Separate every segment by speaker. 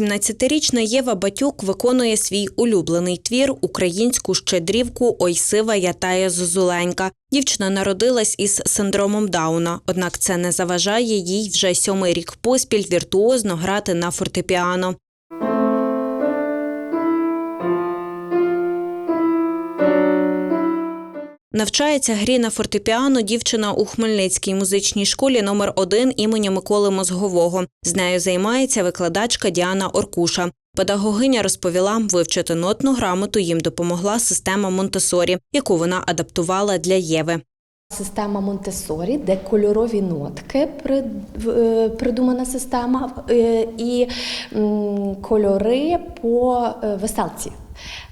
Speaker 1: 17-річна Єва Батюк виконує свій улюблений твір українську щедрівку Ой сива я зозуленька. Дівчина народилась із синдромом Дауна, однак це не заважає їй вже сьомий рік поспіль віртуозно грати на фортепіано. Навчається грі на фортепіано дівчина у Хмельницькій музичній школі номер 1 імені Миколи Мозгового. З нею займається викладачка Діана Оркуша. Педагогиня розповіла, вивчити нотну грамоту їм допомогла система Монтесорі, яку вона адаптувала для Єви.
Speaker 2: Система Монтесорі, де кольорові нотки е, придумана система, е, і кольори по е, веселці.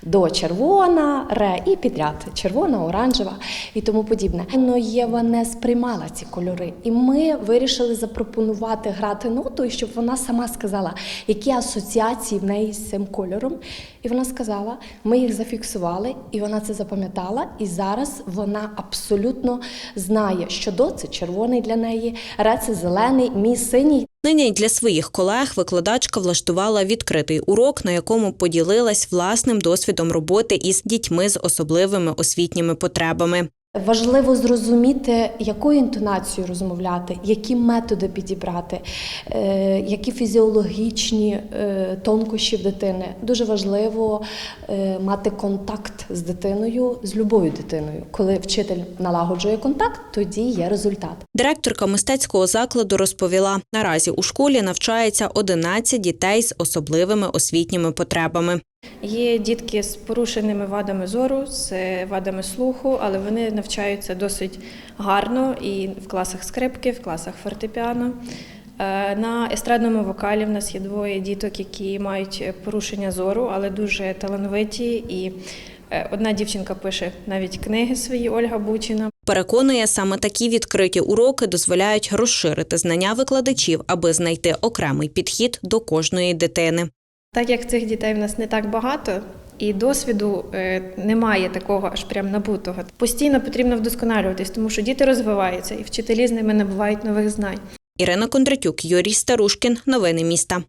Speaker 2: До червона, ре і підряд червона, оранжева і тому подібне. Но Єва не сприймала ці кольори, і ми вирішили запропонувати грати ноту, щоб вона сама сказала, які асоціації в неї з цим кольором. І вона сказала, ми їх зафіксували, і вона це запам'ятала. І зараз вона абсолютно знає, що до це червоний для неї, ре це зелений, мій синій.
Speaker 1: Нині для своїх колег викладачка влаштувала відкритий урок, на якому поділилась власним досвідом роботи із дітьми з особливими освітніми потребами.
Speaker 2: Важливо зрозуміти, якою інтонацією розмовляти, які методи підібрати, е, які фізіологічні е, тонкощі в дитини. Дуже важливо е, мати контакт з дитиною, з любою дитиною. Коли вчитель налагоджує контакт, тоді є результат.
Speaker 1: Директорка мистецького закладу розповіла, наразі у школі навчається 11 дітей з особливими освітніми потребами.
Speaker 3: Є дітки з порушеними вадами зору, з вадами слуху, але вони навчаються досить гарно і в класах скрипки, в класах фортепіано. Е, На естрадному вокалі в нас є двоє діток, які мають порушення зору, але дуже талановиті. І одна дівчинка пише навіть книги свої Ольга Бучина.
Speaker 1: Переконує, саме такі відкриті уроки дозволяють розширити знання викладачів, аби знайти окремий підхід до кожної дитини.
Speaker 3: Так як цих дітей в нас не так багато, і досвіду е, немає такого аж прям набутого. Постійно потрібно вдосконалюватись, тому що діти розвиваються, і вчителі з ними набувають нових знань.
Speaker 1: Ірина Кондратюк, Юрій Старушкін. Новини міста.